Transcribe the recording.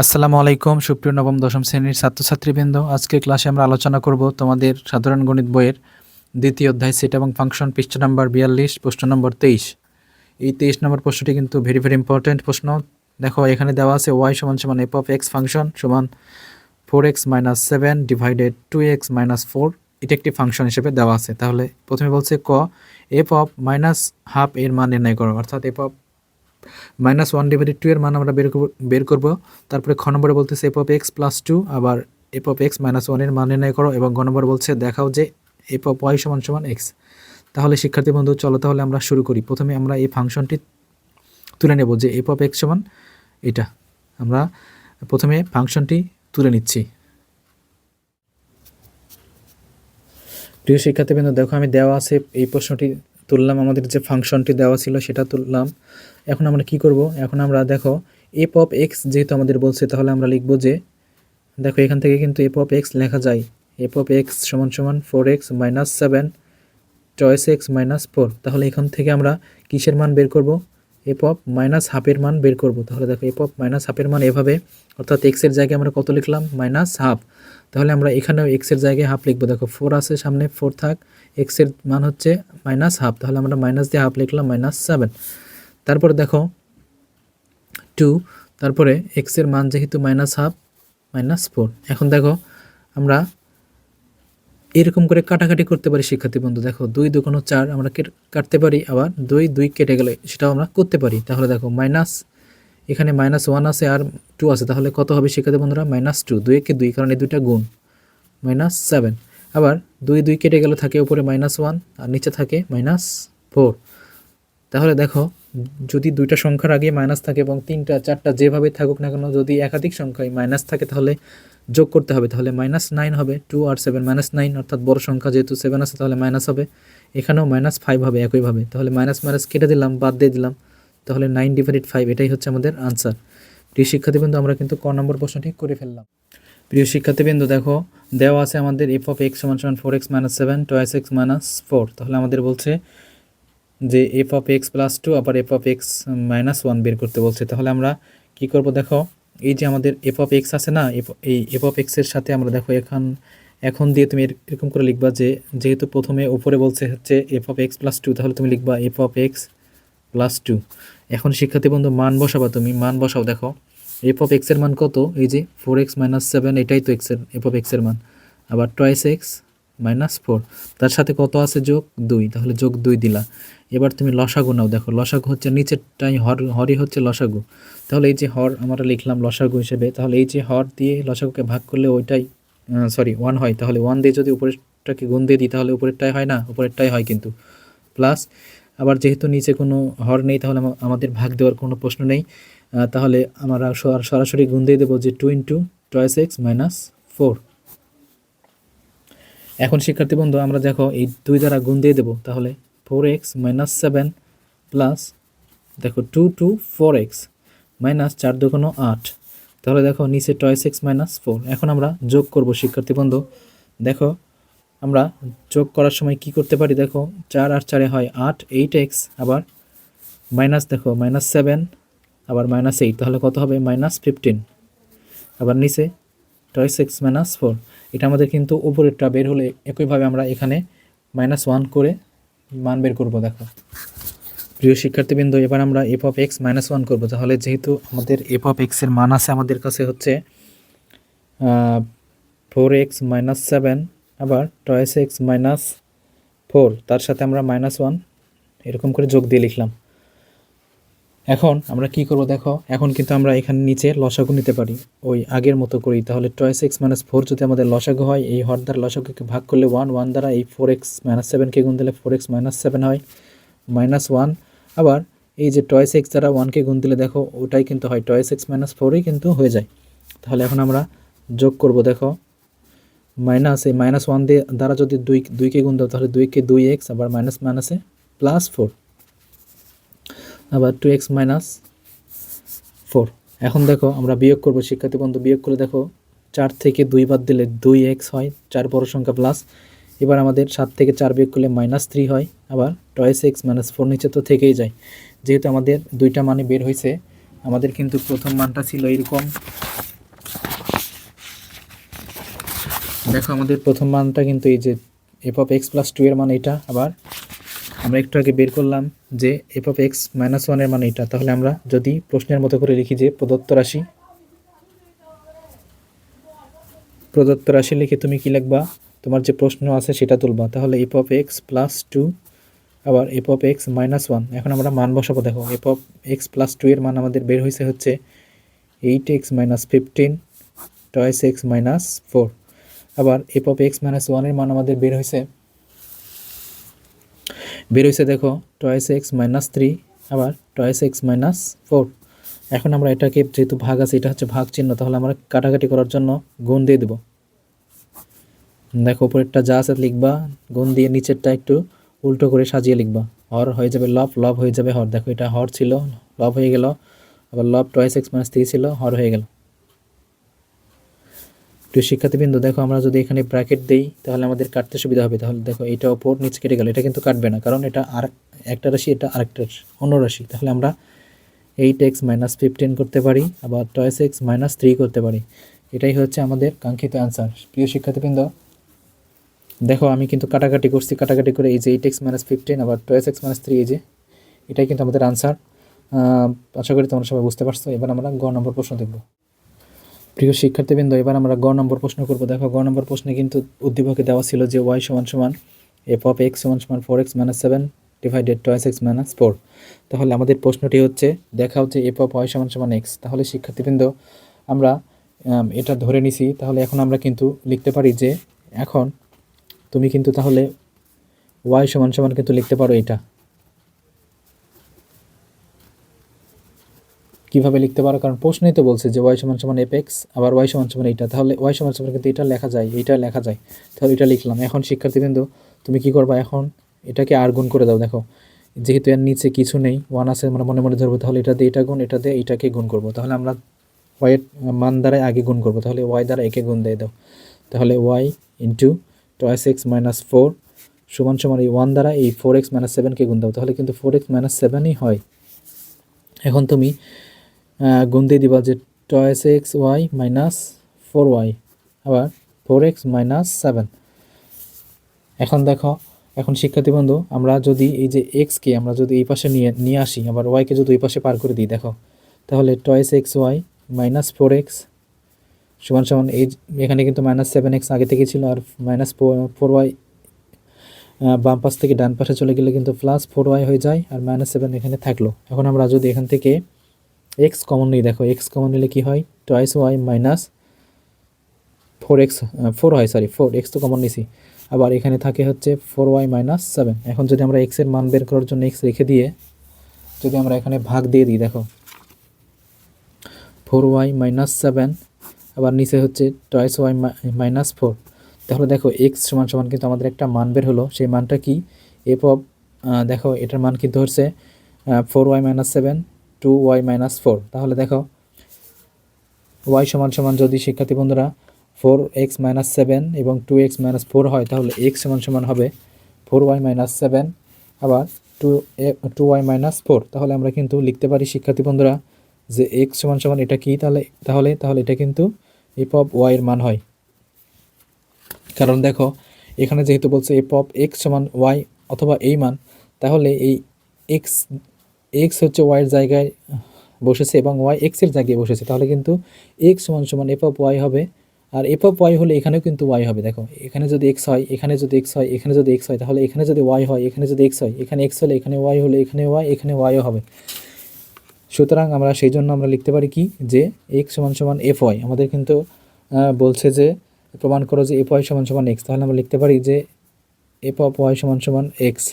আসসালামু আলাইকুম, সুপ্রিয় নবম, দশম শ্রেণির ছাত্রছাত্রীবৃন্দ। আজকে ক্লাসে আমরা আলোচনা করব তোমাদের সাধারণ গণিত বইয়ের দ্বিতীয় অধ্যায়, সেট এবং ফাংশন, পৃষ্ঠা নম্বর বিয়াল্লিশ, প্রশ্ন নম্বর তেইশ। এই তেইশ নম্বর প্রশ্নটি কিন্তু ভেরি ভেরি ইম্পর্ট্যান্ট প্রশ্ন। দেখো, এখানে দেওয়া আছে ওয়াই সমান সমান এফ অফ এক্স ফাংশন সমান four X minus seven divided two X minus four এটি একটি ফাংশন হিসেবে দেওয়া আছে। তাহলে প্রথমে বলছে ক এফ অফ মাইনাস হাফ এর মান নির্ণয় করো, অর্থাৎ F of minus one divided two এর মান আমরা বের করব বের করব। তারপরে খ নম্বরে বলতেছে F of X plus two আবার এফ অফ এক্স মাইনাস ওয়ানের মান নির্ণয় করো এবং গ নম্বর বলছে দেখাও যে এফ অফ ওয়াই সমান সমান এক্স তাহলে শিক্ষার্থী বন্ধু, চলো তাহলে আমরা শুরু করি। প্রথমে আমরা এই ফাংশনটি তুলে নেব যে এফ অফ এক্স সমান এটা। আমরা প্রথমে ফাংশনটি তুলে নিচ্ছি। প্রিয় শিক্ষার্থীবৃন্দ দেখো আমি দেওয়া আছে এই প্রশ্নটি তুললাম, আমাদের যে ফাংশনটি দেওয়া ছিল সেটা তুললাম। এখন আমরা কি করব? এখন আমরা দেখো এফ অফ এক্স যেহেতু আমাদের বলছে, তাহলে আমরা লিখব যে, দেখো এখান থেকে কিন্তু এফ অফ এক্স লেখা যায়। এফ অফ এক্স সমান সমান four X minus seven twice X minus four তাহলে এখান থেকে আমরা কিসের মান বের করব? এফ অফ মাইনাস হাফের মান বের করব। তাহলে দেখো এফ অফ মাইনাস হাফের মান এভাবে, অর্থাৎ এক্সের জায়গায় আমরা কত লিখলাম? মাইনাস হাফ তাহলে আমরা এখানেও এক্সের জায়গায় হাফ লিখব। দেখো ফোর আছে সামনে ফোর থাক। এক্সের মান হচ্ছে মাইনাস হাফ তাহলে আমরা মাইনাস দিয়ে হাফ লিখলাম মাইনাস সেভেন তারপরে দেখো টু তারপরে এক্সের মান যেহেতু মাইনাস হাফ মাইনাস ফোর এখন দেখো আমরা এরকম করে কাটাকাটি করতে পারি, শিক্ষার্থী বন্ধু, দেখো দুই দুকোনো চার আমরা কেট- কাটতে পারি, আবার দুই দুই কেটে গেলে সেটাও আমরা করতে পারি। তাহলে দেখো মাইনাস এখানে মাইনাস ওয়ান আছে আর টু আছে, তাহলে কত হবে শিক্ষার্থী বন্ধুরা? মাইনাস টু দুই কে দুই কারণ এই দুইটা গুণ মাইনাস সেভেন আবার দুই দুই কেটে গেলে থাকে উপরে মাইনাস ওয়ান আর নিচে থাকে মাইনাস ফোর তাহলে দেখো, যদি দুইটা সংখ্যার আগে মাইনাস থাকে এবং তিনটা, চারটা যেভাবে থাকুক না কেন, যদি একাধিক সংখ্যায় মাইনাস থাকে তাহলে যোগ করতে হবে। তাহলে মাইনাস নাইন হবে টু আর সেভেন মাইনাস নাইন অর্থাৎ বড় সংখ্যা যেহেতু সেভেন আছে, তাহলে মাইনাস হবে। এখানেও মাইনাস ফাইভ হবে একইভাবে। তাহলে মাইনাস মাইনাস কেটে দিলাম, বাদ দিয়ে দিলাম। তাহলে নাইন ডিভাইডেড ফাইভ এটাই হচ্ছে আমাদের আনসার প্রিয় শিক্ষার্থীবৃন্দ, আমরা কিন্তু ক নম্বর প্রশ্নটি করে ফেললাম। প্রিয় শিক্ষার্থীবৃন্দ, দেখো, দেওয়া আছে আমাদের এফ অফ এক্স সমান সমান four X minus seven twice X minus four তাহলে আমাদের বলছে যে F of X plus two আবার F of X minus one বের করতে বলছে। তাহলে আমরা কি করব, দেখো, এই যে আমাদের এফ অফ এক্স আছে না, এই এফ অফ এক্সের সাথে আমরা দেখো এখন এখন দিয়ে তুমি এর- এরকম করে লিখবা যে, যেহেতু প্রথমে ওপরে বলছে হচ্ছে F of X plus two তাহলে তুমি লিখবা F of X plus two এখন শিক্ষার্থী বন্ধু মান বসাবা তুমি, মান বসাও, দেখো। এফ অফ এক্সের মান কত? এই যে ফোর এক্স মাইনাস সেভেন এটাই তো এক্সের এফ অফ এক্সের মান। আবার টয়েস এক্স মাইনাস ফোর তার সাথে কত আছে? যোগ দুই, তাহলে যোগ দুই দিলা। এবার তুমি লসাগু নাও, দেখো, লসাগু হচ্ছে নিচেরটাই হর, হরই হচ্ছে লসাগু। তাহলে এই যে হর, আমরা লিখলাম লসাগু হিসেবে, তাহলে এই যে হর দিয়ে লসাগুকে ভাগ করলে ওইটাই সরি ওয়ান হয়। তাহলে ওয়ান দিয়ে যদি উপরেরটাকে গুণ দিয়ে দিই, তাহলে উপরেরটাই হয় না? উপরেরটাই হয় কিন্তু। প্লাস আবার যেহেতু নিচে কোনো হর নেই, তাহলে আমা- আমাদের ভাগ দেওয়ার কোনো প্রশ্ন নেই। তাহলে আমরা সরাসরি গুণ দিয়ে দেবো যে two into twice X minus four এখন শিক্ষার্থী বন্ধু, আমরা দেখো এই দুই দ্বারা গুণ দিয়ে দেবো, তাহলে four X minus seven plus দেখো two two four X minus চার দুগুণ আট। তাহলে দেখো নিচে টয়েস এক্স মাইনাস ফোর এখন আমরা যোগ করব, শিক্ষার্থী বন্ধু, দেখো আমরা যোগ করার সময় কি করতে পারি? দেখো চার আর চারে হয় আট এইট এক্স আবার মাইনাস দেখো মাইনাস সেভেন আবার মাইনাস এইট তাহলে কত হবে? মাইনাস ফিফটিন আবার নিচে টয়েস এক্স মাইনাস ফোর এটা আমাদের কিন্তু উপরেরটা বের হলে একইভাবে আমরা এখানে মাইনাস ওয়ান করে মান বের করব, দেখো। প্রিয় শিক্ষার্থীবৃন্দ, এবার আমরা F of X minus one করব। তাহলে যেহেতু আমাদের এফ অফ এক্সের মান আছে, আমাদের কাছে হচ্ছে ফোর এক্স মাইনাস সেভেন আবার টয়েস এক্স মাইনাস ফোর তার সাথে আমরা মাইনাস ওয়ান এরকম করে যোগ দিয়ে লিখলাম। এখন আমরা কি করব দেখো? এখন কিন্তু আমরা এখানে নিচে লসাগু নিতে পারি। ওই আগের মতো করি তাহলে টয়েস এক্স মাইনাস ফোর যদি আমাদের লসাগু হয়, এই হর দ্বারা লসাগুকে ভাগ করলে ওয়ান ওয়ান দ্বারা এই ফোর এক্স মাইনাস সেভেনকে গুণ দিলে ফোর এক্স মাইনাস সেভেন হয়। Minus one. আবার এই যে টয়েস এক্স দ্বারা ওয়ানকে গুণ দিলে দেখো, ওটাই কিন্তু হয়। টয়েস এক্স মাইনাস ফোরই কিন্তু হয়ে যায়। তাহলে এখন আমরা যোগ করব দেখো। মাইনাস এই মাইনাস ওয়ান দিয়ে দ্বারা যদি দুই দুইকে গুণ দাও, তাহলে দুইকে দুই এক্স, আবার মাইনাস মাইনাসে প্লাস ফোর। আবার টু এক্স মাইনাস ফোর এখন দেখো, আমরা বিয়োগ করব, শিক্ষার্থী বন্ধু, বিয়োগ করে দেখো, চার থেকে দুই বাদ দিলে দুই এক্স হয়, চার বড় সংখ্যা প্লাস এবার আমাদের সাত থেকে চার বিয়োগ করলে মাইনাস থ্রি হয়, আবার টয়েস এক্স মাইনাস ফোর নিচে তো থেকেই যায়। যেহেতু আমাদের দুইটা মানে বের হয়েছে আমাদের কিন্তু প্রথম মানটা ছিল এরকম। দেখো, আমাদের প্রথম মানটা কিন্তু এই যে F of X plus two এর মান এটা, আবার আমরা একটু আগে বের করলাম যে এফ অফ এক্স মাইনাস ওয়ানের মানে এটা। তাহলে আমরা যদি প্রশ্নের মতো করে লিখি যে প্রদত্ত রাশি প্রদত্ত রাশি লিখে তুমি কি লিখবা? তোমার যে প্রশ্ন আছে সেটা তুলবা। তাহলে F of X plus two আবার F of X minus one এখন আমরা মান বসাবো, দেখো F of X plus two এর মান আমাদের বের হয়েছে হচ্ছে eight X minus fifteen twice X minus four আবার এফ অফ এক্স মাইনাস ওয়ানের মান আমাদের বের হয়েছে বের হয়েছে দেখো টয়েস এক্স মাইনাস থ্রি আবার টয়েস এক্স মাইনাস ফোর এখন আমরা এটাকে যেহেতু ভাগ আছে, এটা হচ্ছে ভাগ চিহ্ন, তাহলে আমরা কাটাকাটি করার জন্য গুণ দিয়ে দেবো। দেখো, উপরেরটা যা আছে লিখবা, গুণ দিয়ে নিচেরটা একটু উল্টো করে সাজিয়ে লিখবা। হর হয়ে যাবে লব লব হয়ে যাবে হর। দেখো, এটা হর ছিল, লব হয়ে গেল, আবার লব টয়েস এক্স মাইনাস থ্রি ছিল, হর হয়ে গেল। প্রিয় শিক্ষার্থীবৃন্দ, দেখো আমরা যদি এখানে ব্র্যাকেট দেই, তাহলে আমাদের কাটতে সুবিধা হবে। তাহলে দেখো, এটা ওপর নিচে কেটে গেল, এটা কিন্তু কাটবে না, কারণ এটা আর একটা রাশি, এটা আরেকটা অন্য রাশি। তাহলে আমরা এইট এক্স মাইনাস ফিফটিন করতে পারি, আবার টয়েস এক্স মাইনাস থ্রি করতে পারি। এটাই হচ্ছে আমাদের কাঙ্ক্ষিত অ্যান্সার প্রিয় শিক্ষার্থীবৃন্দ, দেখো, আমি কিন্তু কাটাকাটি করছি, কাটাকাটি করে এই যে এইট এক্স মাইনাস ফিফটিন আবার টয়েস এক্স মাইনাস থ্রি এই যে, এটাই কিন্তু আমাদের আনসার আশা করি তোমরা সবাই বুঝতে পারছ। এবার আমরা গ নম্বর প্রশ্ন দেখব। প্রিয় শিক্ষার্থীবৃন্দ, এবার আমরা গ নম্বর প্রশ্ন করব। দেখো, গ নম্বর প্রশ্নে কিন্তু উদ্দীপকে দেওয়া ছিল যে ওয়াই সমান সমান এফ অফ এক্স সমান সমান four X minus seven divided twice X minus four. তাহলে আমাদের প্রশ্নটি হচ্ছে দেখা হচ্ছে এফ অফ ওয়াই সমান সমান এক্স। তাহলে শিক্ষার্থীবৃন্দ, আমরা এটা ধরে নিছি। তাহলে এখন আমরা কিন্তু লিখতে পারি যে এখন তুমি কিন্তু তাহলে ওয়াই সমান সমান কিন্তু লিখতে পারো এটা। কীভাবে লিখতে পারো? কারণ প্রশ্নেই তো বলছে যে ওয়াই সমান সমান এফ এক্স আবার ওয়াই সমান সমান এইটা। তাহলে ওয়াই সমান সমান কিন্তু এটা লেখা যায় এটা লেখা যায়। তাহলে এটা লিখলাম। এখন শিক্ষার্থীবৃন্দ, তুমি কি করবা এখন? এটাকে আর গুণ করে দাও, দেখো। যেহেতু এর নিচে কিছু নেই ওয়ান আছে, আমরা মনে মনে ধরবো, তাহলে এটা দিয়ে এটা গুণ, এটা দিয়ে এইটাকে গুণ করব। তাহলে আমরা ওয়াইয়ের মান দ্বারা আগে গুণ করব। তাহলে ওয়াই দ্বারা একে গুণ দিয়ে দাও। তাহলে Y into twice X minus four সমান সমান এই ওয়ান দ্বারা এই ফোর এক্স মাইনাস সেভেনকে গুণ দাও। তাহলে কিন্তু ফোর এক্স মাইনাস সেভেনই হয়। এখন তুমি গুণ দিবা যে twice X Y minus four Y, আবার ফোর এক্স মাইনাস সেভেন। এখন দেখো, এখন শিক্ষার্থী বন্ধু, আমরা যদি এই যে এক্সকে আমরা যদি এই পাশে নিয়ে নিয়ে আসি, আবার ওয়াইকে যদি এই পাশে পার করে দিই, দেখো, তাহলে twice X Y minus four X সমান সমান এই এখানে কিন্তু মাইনাস সেভেন এক্স আগে থেকে ছিল, আর মাইনাস ফোর ওয়াই বাম পাশ থেকে ডান পাশে চলে গেলে কিন্তু প্লাস ফোর ওয়াই হয়ে যায়, আর মাইনাস সেভেন এখানে থাকল। এখন আমরা যদি এখান থেকে এক্স কমন নিই দেখো এক্স কমন নিলে কী হয়? Twice Y minus four X four হয় সরি ফোর এক্স তো কমন নিছি। আবার এখানে থাকে হচ্ছে ফোর ওয়াই মাইনাস সেভেন এখন যদি আমরা এক্সের মান বের করার জন্য এক্স রেখে দিয়ে যদি আমরা এখানে ভাগ দিয়ে দিই, দেখো। ফোর ওয়াই মাইনাস সেভেন আবার নিচে হচ্ছে টয়েস ওয়াই মাইনাস ফোর তাহলে দেখো এক্স সমান সমান কিন্তু আমাদের একটা মান বের হলো, সেই মানটা কি? এফ অফ দেখো, এটার মান কিন্তু হচ্ছে four Y minus seven two Y minus four তাহলে দেখো ওয়াই সমান সমান যদি শিক্ষার্থী বন্ধুরা ফোর এক্স মাইনাস সেভেন এবং টু এক্স মাইনাস ফোর হয়, তাহলে এক্স সমান সমান হবে ফোর ওয়াই মাইনাস সেভেন আবার two two Y minus four তাহলে আমরা কিন্তু লিখতে পারি শিক্ষার্থী বন্ধুরা যে এক্স সমান সমান এটা কি? তাহলে তাহলে তাহলে এটা কিন্তু এফ অফ ওয়াই এর মান হয়। কারণ দেখো, এখানে যেহেতু বলছে এফ অফ এক্স সমান ওয়াই অথবা এই মান, তাহলে এই এক্স এক্স হচ্ছে ওয়াইয়ের জায়গায় বসেছে এবং ওয়াই এক্সের জায়গায় বসেছে, তাহলে কিন্তু এক্স সমান সমান এফ অফ ওয়াই হবে আর এফ অফ ওয়াই হলে এখানেও কিন্তু ওয়াই হবে। দেখো, এখানে যদি এক্স হয়, এখানে যদি এক্স হয়, এখানে যদি এক্স হয়, তাহলে এখানে যদি ওয়াই হয়, এখানে যদি এক্স হয়, এখানে এক্স হলে এখানে ওয়াই হলে এখানে ওয়াই এখানে ওয়াইও হবে। সুতরাং আমরা সেই জন্য আমরা লিখতে পারি কি? যে এক্স সমান সমান এফ ওয়াই আমাদের কিন্তু বলছে যে, প্রমাণ করো যে এফ ওয়াই সমান সমান এক্স তাহলে আমরা লিখতে পারি যে এফ অফ ওয়াই সমান সমান এক্স